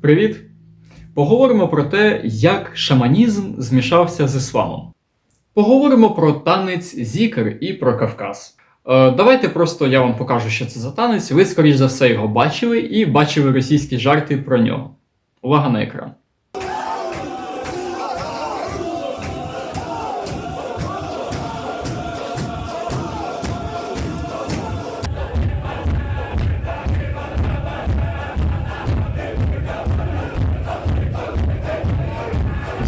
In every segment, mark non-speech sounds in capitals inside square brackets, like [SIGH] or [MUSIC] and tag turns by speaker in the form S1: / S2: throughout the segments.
S1: Привіт! Поговоримо про те, як шаманізм змішався з ісламом. Поговоримо про танець Зікер і про Кавказ. Е, давайте просто я вам покажу, що це за танець. Ви, скоріш за все, його бачили і бачили російські жарти про нього. Увага на екран.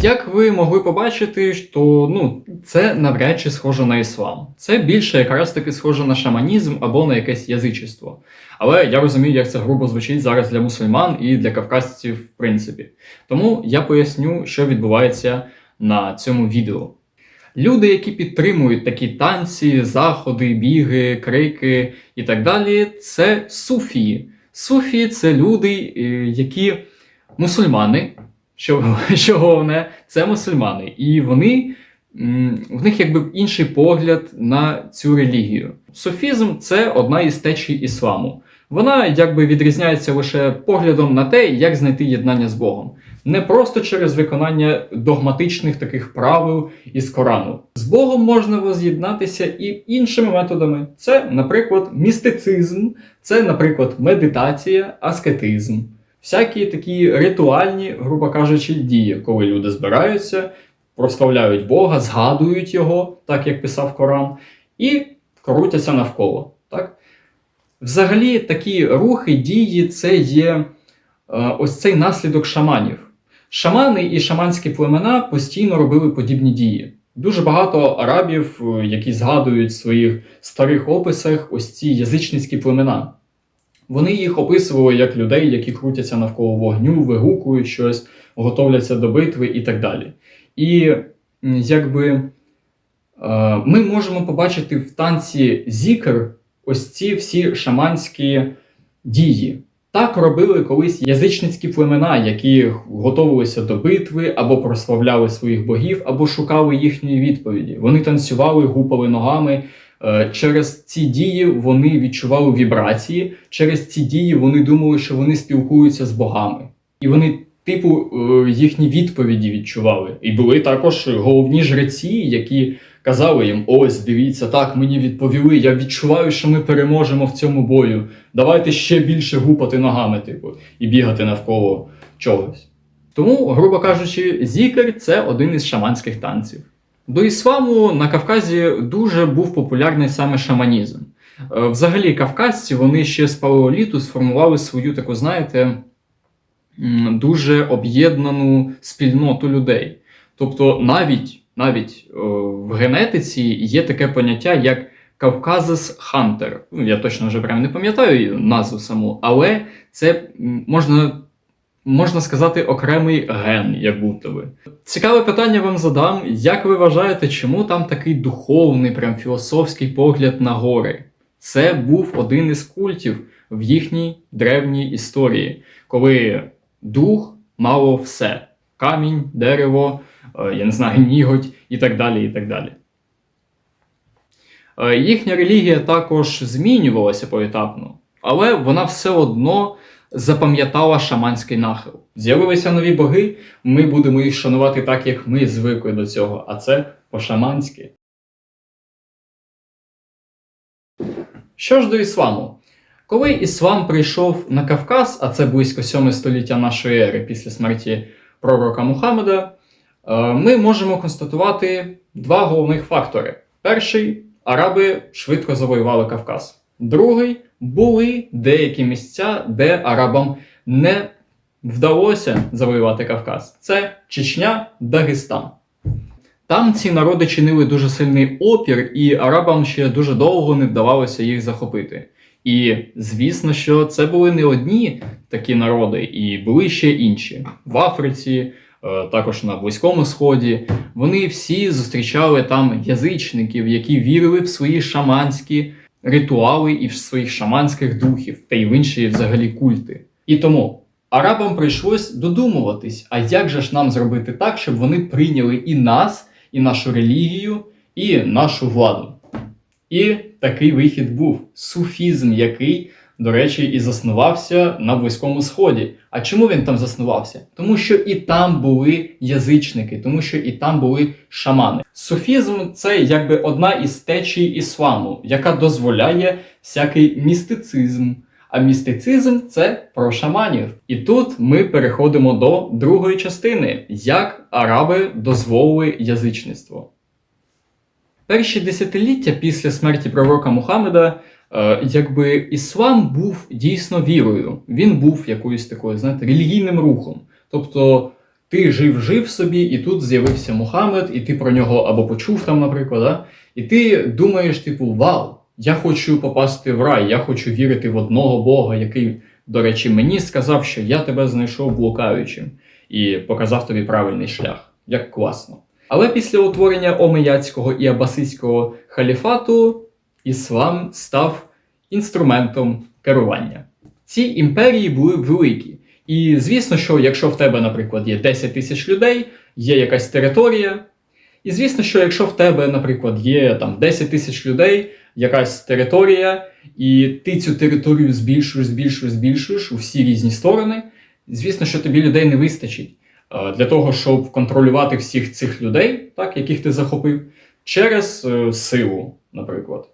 S1: Як ви могли побачити, що ну, це навряд чи схоже на іслам. Це більше якраз таки схоже на шаманізм або на якесь язичество. Але я розумію, як це грубо звучить зараз для мусульман і для кавказців, в принципі. Тому я поясню, що відбувається на цьому відео. Люди, які підтримують такі танці, заходи, біги, крики і так далі, це суфії. Суфії це люди, е, які мусульмани, що, [LAUGHS] що головне, це мусульмани. І вони, в них якби інший погляд на цю релігію. Суфізм це одна із течій ісламу. Вона якби відрізняється лише поглядом на те, як знайти єднання з Богом. Не просто через виконання догматичних таких правил із Корану. З Богом можна воз'єднатися і іншими методами. Це, наприклад, містицизм, це, наприклад, медитація, аскетизм. Всякі такі ритуальні, грубо кажучи, дії, коли люди збираються, прославляють Бога, згадують його, так як писав Коран, і крутяться навколо. Так? Взагалі, такі рухи, дії це є е, ось цей наслідок шаманів. Шамани і шаманські племена постійно робили подібні дії. Дуже багато арабів, е, які згадують в своїх старих описах ось ці язичницькі племена. Вони їх описували як людей, які крутяться навколо вогню, вигукують щось, готовляться до битви і так далі. І якби е, ми можемо побачити в танці Зікр ось ці всі шаманські дії. Так робили колись язичницькі племена, які готувалися до битви, або прославляли своїх богів, або шукали їхньої відповіді. Вони танцювали, гупали ногами. Е, Через ці дії вони відчували вібрації. Через ці дії вони думали, що вони спілкуються з богами. І вони, типу, е, їхні відповіді відчували. І були також головні жреці, які казали їм: ось, дивіться, так мені відповіли. Я відчуваю, що ми переможемо в цьому бою. Давайте ще більше гупати ногами, типу, і бігати навколо чогось. Тому, грубо кажучи, зікер це один із шаманських танців. До ісламу на Кавказі дуже був популярний саме шаманізм. Е, Взагалі, кавказці вони ще з палеоліту сформували свою таку, знаєте, дуже об'єднану спільноту людей. Тобто, навіть, навіть в генетиці є таке поняття, як Кавказис Хантер. Ну, я точно вже прям не пам'ятаю назву саму, але це можна можна сказати, окремий ген, як будто би. Цікаве питання вам задам. Як ви вважаєте, чому там такий духовний, прям філософський погляд на гори? Це був один із культів в їхній древній історії, коли дух мало все: камінь, дерево, е, я не знаю, ніготь і так далі. і так далі. Е, Їхня релігія також змінювалася поетапно, але вона все одно запам'ятала шаманський нахил. З'явилися нові боги, ми будемо їх шанувати так, як ми звикли до цього, а це по-шаманськи. Що ж до ісламу? Коли іслам прийшов на Кавказ, а це близько 7 століття нашої ери після смерті пророка Мухаммеда, е, ми можемо констатувати два головних фактори. Перший араби швидко завоювали Кавказ. Другий були деякі місця, де арабам не вдалося завоювати Кавказ. Це Чечня, Дагестан. Там ці народи чинили дуже сильний опір, і арабам ще дуже довго не вдавалося їх захопити. І звісно, що це були не одні такі народи, і були ще інші в Африці, е, також на Близькому Сході. Вони всі зустрічали там язичників, які вірили в свої шаманські ритуали і в своїх шаманських духів, та й в інші взагалі культи. І тому арабам прийшлось додумуватись, а як же ж нам зробити так, щоб вони прийняли і нас, і нашу релігію, і нашу владу. І такий вихід був суфізм, який до речі, і заснувався на Близькому Сході. А чому він там заснувався? Тому що і там були язичники, тому що і там були шамани. Суфізм це якби одна із течій ісламу, яка дозволяє всякий містицизм. А містицизм це про шаманів. І тут ми переходимо до другої частини, як араби дозволили язичництво. Перші десятиліття після смерті пророка Мухаммеда, якби іслам був дійсно вірою. Він був якоюсь такою, знаєте, релігійним рухом. Тобто ти жив-жив собі, і тут з'явився Мухаммед, і ти про нього або почув там, наприклад, да? і ти думаєш, типу, вау, я хочу попасти в рай, я хочу вірити в одного Бога, який, до речі, мені сказав, що я тебе знайшов блукаючим і показав тобі правильний шлях. Як класно. Але після утворення Омеяцького і Абасидського халіфату іслам став інструментом керування. Ці імперії були великі. І звісно, що якщо в тебе, наприклад, є 10 тисяч людей, є якась територія. І звісно, що якщо в тебе, наприклад, є там 10 тисяч людей, якась територія, і ти цю територію збільшуєш, збільшуєш, збільшуєш у всі різні сторони, звісно, що тобі людей не вистачить для того, щоб контролювати всіх цих людей, так, яких ти захопив, через е, силу, наприклад.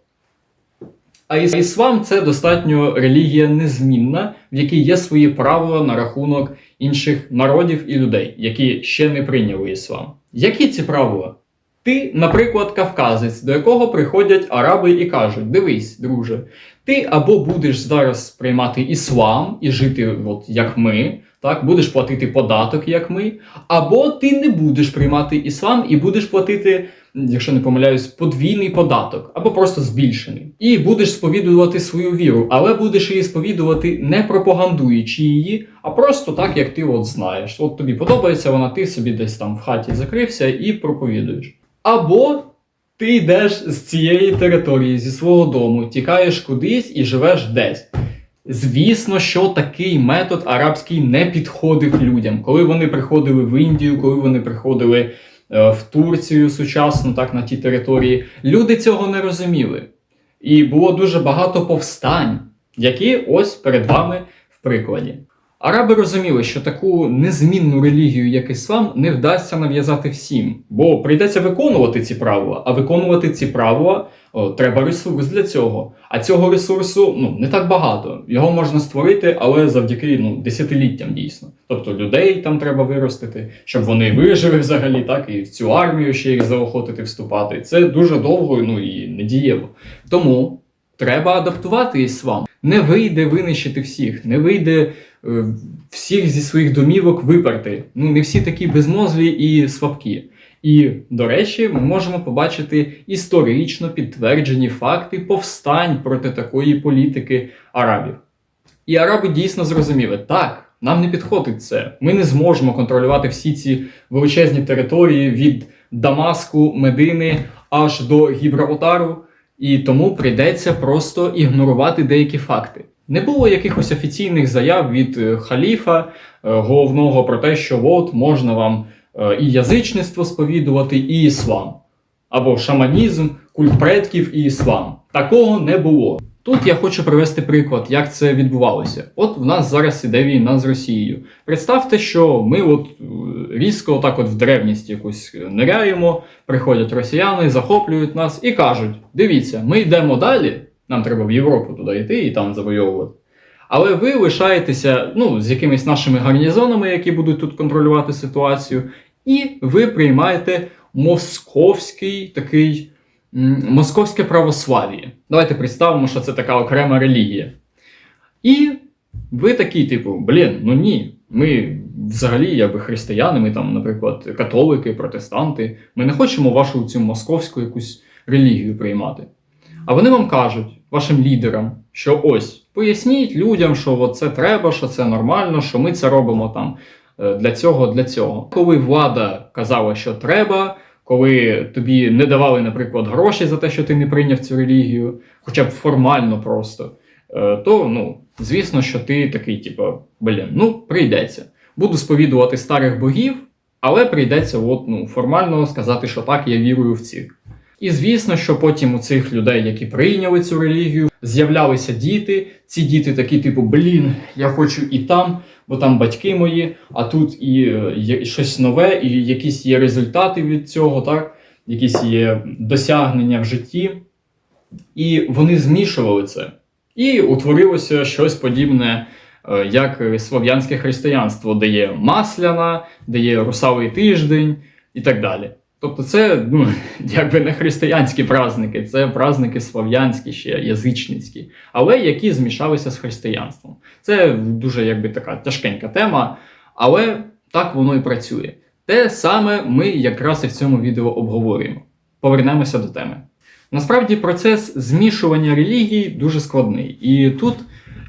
S1: А іслам це достатньо релігія незмінна, в якій є свої правила на рахунок інших народів і людей, які ще не прийняли іслам. Які ці правила? Ти, наприклад, кавказець, до якого приходять араби і кажуть: дивись, друже, ти або будеш зараз приймати іслам і жити, от як ми, так, будеш платити податок, як ми, або ти не будеш приймати іслам і будеш платити, якщо не помиляюсь, подвійний податок, або просто збільшений. І будеш сповідувати свою віру, але будеш її сповідувати не пропагандуючи її, а просто так, як ти от знаєш. От тобі подобається вона, ти собі десь там в хаті закрився і проповідуєш. Або ти йдеш з цієї території, зі свого дому, тікаєш кудись і живеш десь. Звісно, що такий метод арабський не підходив людям. Коли вони приходили в Індію, коли вони приходили в Турцію сучасну, так на ті території, люди цього не розуміли. І було дуже багато повстань, які ось перед вами в прикладі. Араби розуміли, що таку незмінну релігію, як іслам, не вдасться нав'язати всім, бо прийдеться виконувати ці правила. А виконувати ці правила о, треба ресурс для цього. А цього ресурсу ну не так багато. Його можна створити, але завдяки ну десятиліттям дійсно. Тобто людей там треба виростити, щоб вони вижили взагалі, так і в цю армію ще їх заохотити вступати. Це дуже довго ну і недієво. Тому треба адаптувати іслам. Не вийде винищити всіх, не вийде всіх зі своїх домівок виперти. Ну не всі такі безмозлі і слабкі. І, до речі, ми можемо побачити історично підтверджені факти повстань проти такої політики арабів. І араби дійсно зрозуміли, так, нам не підходить це. Ми не зможемо контролювати всі ці величезні території від Дамаску, Медини аж до Гібралтару, і тому прийдеться просто ігнорувати деякі факти. Не було якихось офіційних заяв від е, халіфа е, головного про те, що от можна вам е, і язичництво сповідувати, і іслам. Або шаманізм, культ предків і іслам. Такого не було. Тут я хочу привести приклад, як це відбувалося. От в нас зараз іде війна з Росією. Представте, що ми от різко, отак, от в древність якусь ниряємо, приходять росіяни, захоплюють нас і кажуть: дивіться, ми йдемо далі, нам треба в Європу туди йти і там завойовувати. Але ви лишаєтеся ну, з якимись нашими гарнізонами, які будуть тут контролювати ситуацію, і ви приймаєте московський такий московське православ'я. Давайте представимо, що це така окрема релігія. І ви такі, типу, блін, ну ні. Ми взагалі, якби християни, ми там, наприклад, католики, протестанти, ми не хочемо вашу цю московську якусь релігію приймати. А вони вам кажуть, вашим лідерам, що ось поясніть людям, що це треба, що це нормально, що ми це робимо там е, для цього, для цього. Коли влада казала, що треба, коли тобі не давали, наприклад, гроші за те, що ти не прийняв цю релігію, хоча б формально просто, е, то ну, звісно, що ти такий, типу, блін, ну прийдеться. Буду сповідувати старих богів, але прийдеться от, ну, формально сказати, що так, я вірую в цих. І звісно, що потім у цих людей, які прийняли цю релігію, з'являлися діти. Ці діти такі, типу, блін, я хочу і там, бо там батьки мої, а тут і е, є щось нове, і якісь є результати від цього, так? якісь є досягнення в житті. І вони змішували це. І утворилося щось подібне, е, як слов'янське християнство, де є масляна, де є русавий тиждень і так далі. Тобто, це ну, [LAUGHS] якби не християнські праздники, це праздники слов'янські ще язичницькі, але які змішалися з християнством. Це дуже якби така тяжкенька тема, але так воно і працює. Те саме ми якраз і в цьому відео обговорюємо. Повернемося до теми. Насправді процес змішування релігій дуже складний. І тут,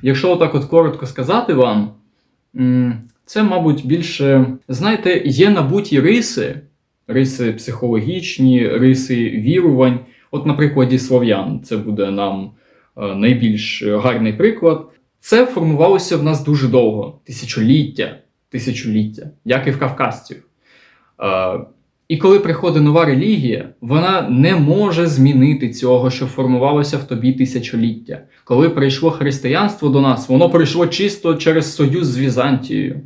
S1: якщо отак от коротко сказати вам, це, мабуть, більше, знаєте, є набуті риси, риси психологічні, риси вірувань. От на прикладі слов'ян, це буде нам е, найбільш гарний приклад. Це формувалося в нас дуже довго, тисячоліття, тисячоліття, як і в кавказців. Е, І коли приходить нова релігія, вона не може змінити цього, що формувалося в тобі тисячоліття. Коли прийшло християнство до нас, воно прийшло чисто через союз з Візантією.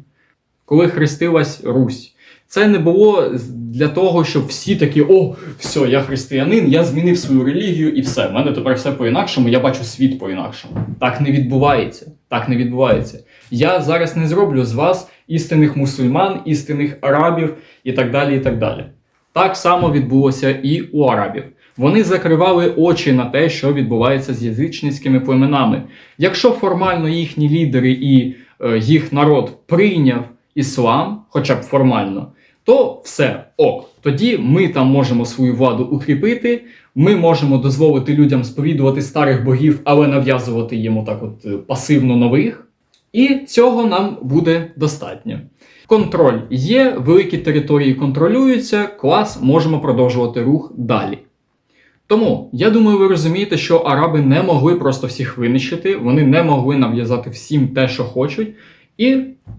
S1: Коли хрестилась Русь. Це не було для того, щоб всі такі: о, все, я християнин, я змінив свою релігію і все. В мене тепер все по-інакшому, я бачу світ по-інакшому. Так не відбувається. Так не відбувається. Я зараз не зроблю з вас істинних мусульман, істинних арабів і так далі. і Так далі. Так само відбулося і у арабів. Вони закривали очі на те, що відбувається з язичницькими племенами. Якщо формально їхні лідери і е, їх народ прийняв іслам, хоча б формально, то все ок. Тоді ми там можемо свою владу укріпити, ми можемо дозволити людям сповідувати старих богів, але нав'язувати їм отак от е, пасивно нових. І цього нам буде достатньо. Контроль є, великі території контролюються, клас, можемо продовжувати рух далі. Тому я думаю, ви розумієте, що араби не могли просто всіх винищити, вони не могли нав'язати всім те, що хочуть. І,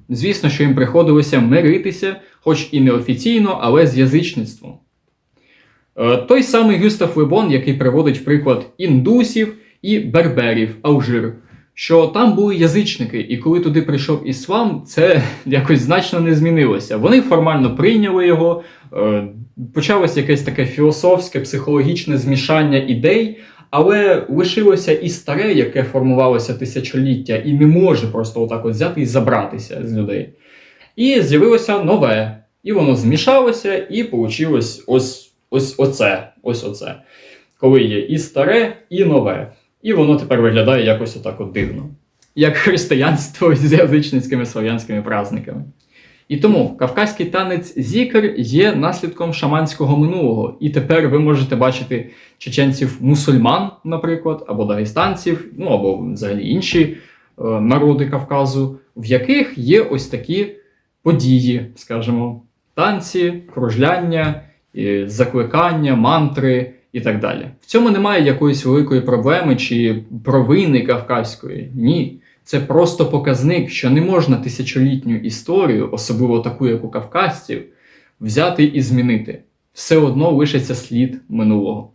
S1: звісно, що їм приходилося миритися, хоч і неофіційно, але з язичництвом. Е, Той самий Гюстав Лебон, який приводить в приклад індусів і берберів Алжир, що там були язичники, і коли туди прийшов іслам, це [LAUGHS] якось значно не змінилося. Вони формально прийняли його, е, почалося якесь таке філософське, психологічне змішання ідей. Але лишилося і старе, яке формувалося тисячоліття, і не може просто отак от взяти і забратися з людей. І з'явилося нове. І воно змішалося, і вийшло ось, ось оце. Ось оце. Коли є і старе, і нове. І воно тепер виглядає якось отак от дивно. Як християнство з язичницькими слов'янськими праздниками. І тому кавказький танець зікр є наслідком шаманського минулого. І тепер ви можете бачити чеченців мусульман, наприклад, або дагестанців, ну або взагалі інші е, народи Кавказу, в яких є ось такі події, скажімо, танці, кружляння, закликання, мантри і так далі. В цьому немає якоїсь великої проблеми чи провини кавказької. Ні. Це просто показник, що не можна тисячолітню історію, особливо таку, як у кавказців, взяти і змінити. Все одно лишиться слід минулого.